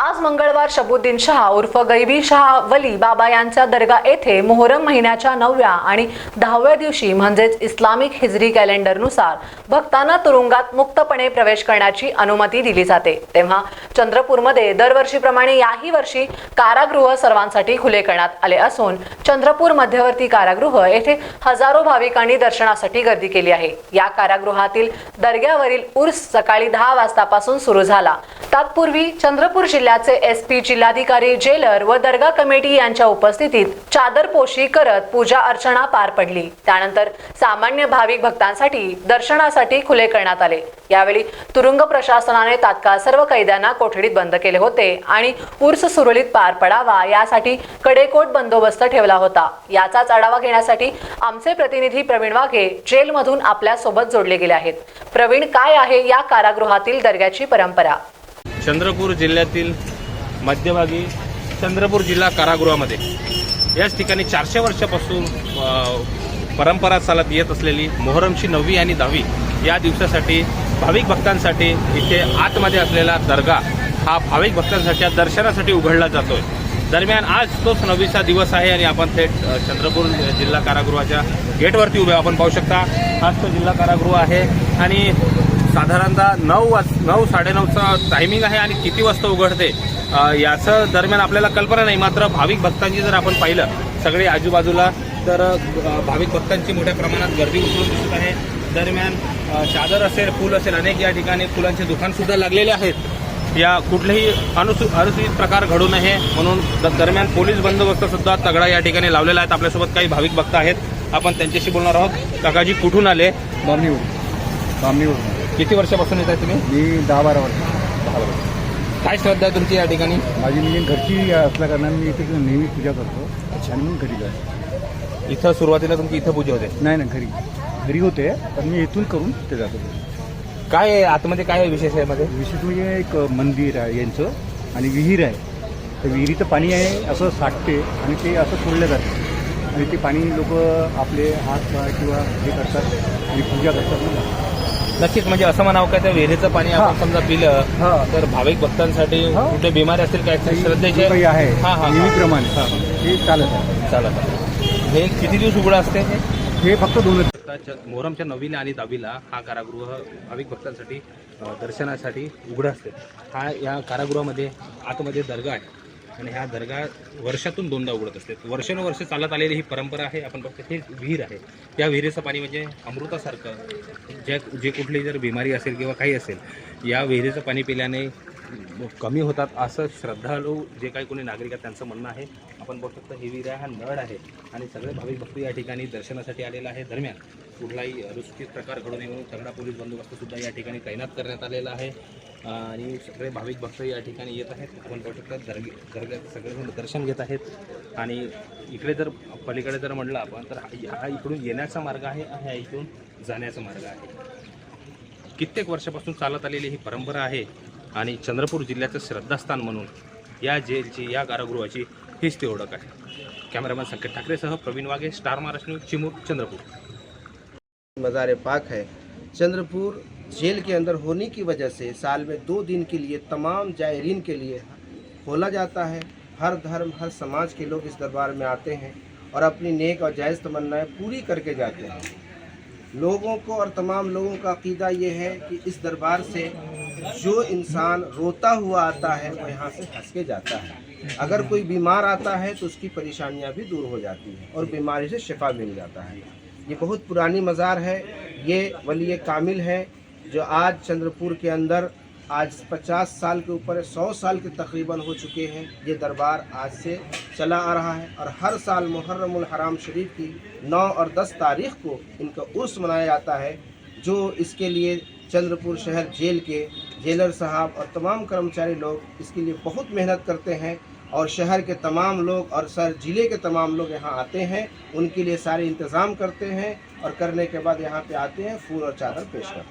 आज मंगळवार शबुद्दीन शहा उर्फ गैबी शहा वली बाबा यांच्या दर्गा येथे मोहरम महिन्याच्या नवव्या आणि दहाव्या दिवशी म्हणजेच इस्लामिक हिजरी कॅलेंडरनुसार भक्तांना तुरुंगात मुक्तपणे प्रवेश करण्याची अनुमती दिली जाते. तेव्हा चंद्रपूरमध्ये दरवर्षीप्रमाणे याही वर्षी कारागृह सर्वांसाठी खुले करण्यात आले असून चंद्रपूर मध्यवर्ती कारागृह येथे हजारो भाविकांनी दर्शनासाठी गर्दी केली आहे. या कारागृहातील दर्ग्यावरील उर्स सकाळी दहा वाजतापासून सुरू झाला. तत्पूर्वी चंद्रपूर जिल्ह्याचे एस पी जिल्हाधिकारी जेलर व दर्गा कमिटी यांच्या उपस्थितीत चादरपोशी करत पूजा अर्चना पार पडली. त्यानंतर सामान्य भाविक भक्तांसाठी दर्शनासाठी खुले करण्यात आले. यावेळी तुरुंग प्रशासनाने तात्काळ सर्व कैद्यांना कोठडीत बंद केले होते आणि उर्स सुरळीत पार पडावा यासाठी कडेकोट बंदोबस्त ठेवला होता. याचाच आढावा घेण्यासाठी आमचे प्रतिनिधी प्रवीण वाघे जेलमधून आपल्यासोबत जोडले गेले आहेत. प्रवीण काय आहे या कारागृहातील दर्ग्याची परंपरा? चंद्रपूर जिल्ह्यातील मध्यभागी चंद्रपूर जिल्हा कारागृहामध्ये. याच ठिकाणी चारशे वर्षापासून परंपरा चालत येत असलेली मोहरमची नववी आणि दहावी या दिवसासाठी भाविक भक्तांसाठी इथे आतमध्ये असलेला दर्गा हा भाविक भक्तांसाठी दर्शनासाठी उघडला जातोय. दरम्यान आज तोच नववीचा दिवस आहे आणि आपण थेट चंद्रपूर जिल्हा कारागृहाच्या गेटवरती उभे आपण पाहू शकता आज तो जिल्हा कारागृह आहे आणि साधारणतः नऊ वाज नऊ साडेनऊचा टायमिंग आहे आणि किती वाजता उघडते? याचं दरम्यान आपल्याला कल्पना नाही मात्र भाविक भक्तांची जर आपण पाहिलं सगळे आजूबाजूला तर भाविक भक्तांची मोठ्या प्रमाणात गर्दी उतरून दिसत आहे. दरम्यान चादर असेल फुल असेल अनेक या ठिकाणी फुलांचे दुकान सुद्धा लागलेले आहेत. या कुठलेही अनुसू अनुसूचित प्रकार घडू नये म्हणून दरम्यान पोलीस बंदोबस्त सुद्धा तगडा या ठिकाणी लावलेला आहे आपल्यासोबत काही भाविक भक्त आहेत. आपण त्यांच्याशी बोलणार आहोत. काकाजी कुठून आले? बामणीवर बामणीवर किती वर्षापासून येत आहे तुम्ही? मी दहा बारा वर्ष. काय श्रद्धा आहे तुमची या ठिकाणी? माझी म्हणजे घरची असल्या कारणाने मी इथे नेहमी पूजा करतो. आणि मग घरी जातो. इथं सुरुवातीला तुमची इथं पूजा होते? नाही ना घरी. घरी होते पण मी इथून करून ते जातो. काय आहे? आतमध्ये काय आहे विशेष आहे मध्ये विशेष म्हणजे एक मंदिर आहे यांचं आणि विहीर आहे. तर विहिरीचं पाणी आहे असं साठते आणि ते असं सोडलं जाते. आणि ते पाणी लोक आपले हात किंवा हे करतात आणि पूजा करतात नक्कीच म्हणजे असं म्हणावं का त्या विहिरीचं पाणी आपण हा. समजा पिलं हा. तर भाविक भक्तांसाठी हा. कुठे बिमारी असतील काय श्रद्धेचे काही आहे हा हा नेहमीप्रमाणे ते चालत आहे चालत आहे. हे किती दिवस उघडं असते हे हे फक्त दोनच मोहरमच्या नववीला आणि दहावीला हा कारागृह भाविक भक्तांसाठी अ, दर्शनासाठी उघडं असते हा या कारागृहामध्ये आतमध्ये दर्गा आहे आणि ह्या दर्गा वर्षातून दोनदा उघडत असते. वर्षानुवर्ष चालत आलेली ही परंपरा आहे आपण बघतो हे विहीर आहे. या विहिरीचं पाणी म्हणजे अमृतासारखं ज्या जे कुठली जर बिमारी असेल किंवा काही असेल या विहिरीचं पाणी पिल्याने कमी होतात असं श्रद्धाळू जे काही कोणी नागरिक आहेत त्यांचं म्हणणं आहे. आपण बघू शकतो ही विहीर आहे हा नळ आहे आणि सगळे भाविक भक्त या ठिकाणी दर्शनासाठी आलेला आहे. दरम्यान कुठलाही अनुचित प्रकार घडू नये म्हणून तगडा पोलीस बंदोबस्त सुद्धा या ठिकाणी तैनात करण्यात आलेला आहे. आणि सगळे भाविक भक्त या ठिकाणी येत आहेत. आपण बघू शकता दर्गे दर्ग्यात सगळेजण दर्शन घेत आहेत. आणि इकडे जर पलीकडे जर म्हटलं आपण तर हा इकडून येण्याचा मार्ग आहे आणि हा इकडून जाण्याचा मार्ग आहे. कित्येक वर्षापासून चालत आलेली ही परंपरा आहे आणि चंद्रपूर जिल्ह्याचं श्रद्धास्थान म्हणून या जेलची या कारागृहाची हीच ती ओळख आहे. कॅमेरामॅन संकेत ठाकरेसह प्रवीण वाघे स्टार महाराष्ट्र न्यूज चिमूर चंद्रपूर. मज़ार पाक आहे चंद्रपूर जेल के अंदर होने की वजह से साल में दो दिन के लिए तमाम जायरीन के लिए खोला जाता है। हर धर्म, हर समाज के लोग इस दरबार में आते हैं और अपनी नेक और जायज़ तमन्नाएँ पूरी करके जाते हैं। लोगों को और तमाम लोगों का अकीदा ये है कि इस दरबार से जो इंसान रोता हुआ आता है, वो यहाँ से हंस के जाता है। अगर कोई बीमार आता है तो उसकी परेशानियाँ भी दूर हो जाती हैं और बीमारी से शिफा मिल जाता है। ये बहुत पुरानी मज़ार है। ये वली कामिल है। जो आज चंद्रपुर के अंदर आज 50 साल के ऊपर 100 साल के तकरीबन हो चुके हैं, ये दरबार आज से चला आ रहा है और हर साल मुहर्रमुल हराम शरीफ की 9 और 10 तारीख को इनका उर्स मनाया जाता है, जो इसके लिए चंद्रपुर शहर जेल के जेलर साहब और तमाम कर्मचारी लोग इसके लिए बहुत मेहनत करते हैं और शहर के तमाम लोग और सर ज़िले के तमाम लोग यहाँ आते हैं, उनके लिए सारे इंतज़ाम करते हैं और करने के बाद यहाँ पे आते हैं, फूल और चादर पेश करते हैं।